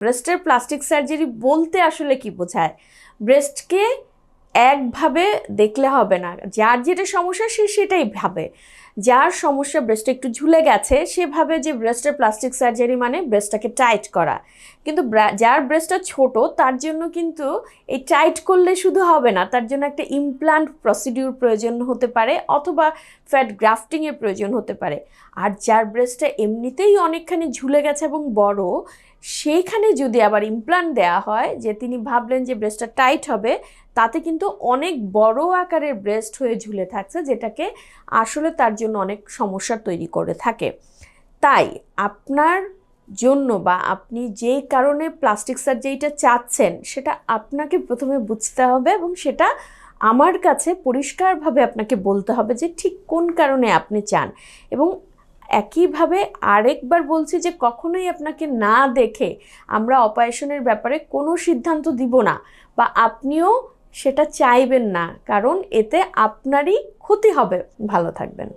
ব্রেস্টের plastic surgery বলতে আসলে কি বোঝায়? ব্রেস্টকে একভাবে দেখলে হবে না। যার যেটা সমস্যা সে সেটাই ভাবে। যার সমস্যা ব্রেস্টে একটু ঝুলে গেছে, সে ভাবে যে ব্রেস্টের প্লাস্টিক সার্জারি মানে ব্রেস্টটাকে টাইট করা। কিন্তু যার ব্রেস্টটা ছোট, তার জন্য কিন্তু এই টাইট করলে শুধু হবে না, তার জন্য একটা ইমপ্লান্ট প্রসিডিউর প্রয়োজন হতে পারে অথবা ফ্যাট গ্রাফটিংয়ের প্রয়োজন হতে পারে। আর যার ব্রেস্টটা এমনিতেই অনেকখানি ঝুলে গেছে এবং বড়, সেইখানে যদি আবার ইমপ্লান্ট দেওয়া হয়, যে তিনি ভাবলেন যে ব্রেস্টটা টাইট হবে তাতে কিন্তু অনেক বড় আকারের ব্রেস্ট হয়ে ঝুলে থাকছে, যেটাকে আসলে তার জন্য অনেক সমস্যা তৈরি করে থাকে। তাই আপনার জন্য বা আপনি যেই কারণে প্লাস্টিক সার্জারিটা চাচ্ছেন, সেটা আপনাকে প্রথমে বুঝতে হবে এবং সেটা আমার কাছে পরিষ্কারভাবে আপনাকে বলতে হবে যে ঠিক কোন কারণে আপনি চান। এবং একইভাবে আরেকবার বলছি যে কখনোই আপনাকে না দেখে আমরা অপারেশনের ব্যাপারে কোনো সিদ্ধান্ত দিব না বা আপনিও সেটা চাইবেন না কারণ এতে আপনারই ক্ষতি হবে। ভালো থাকবেন।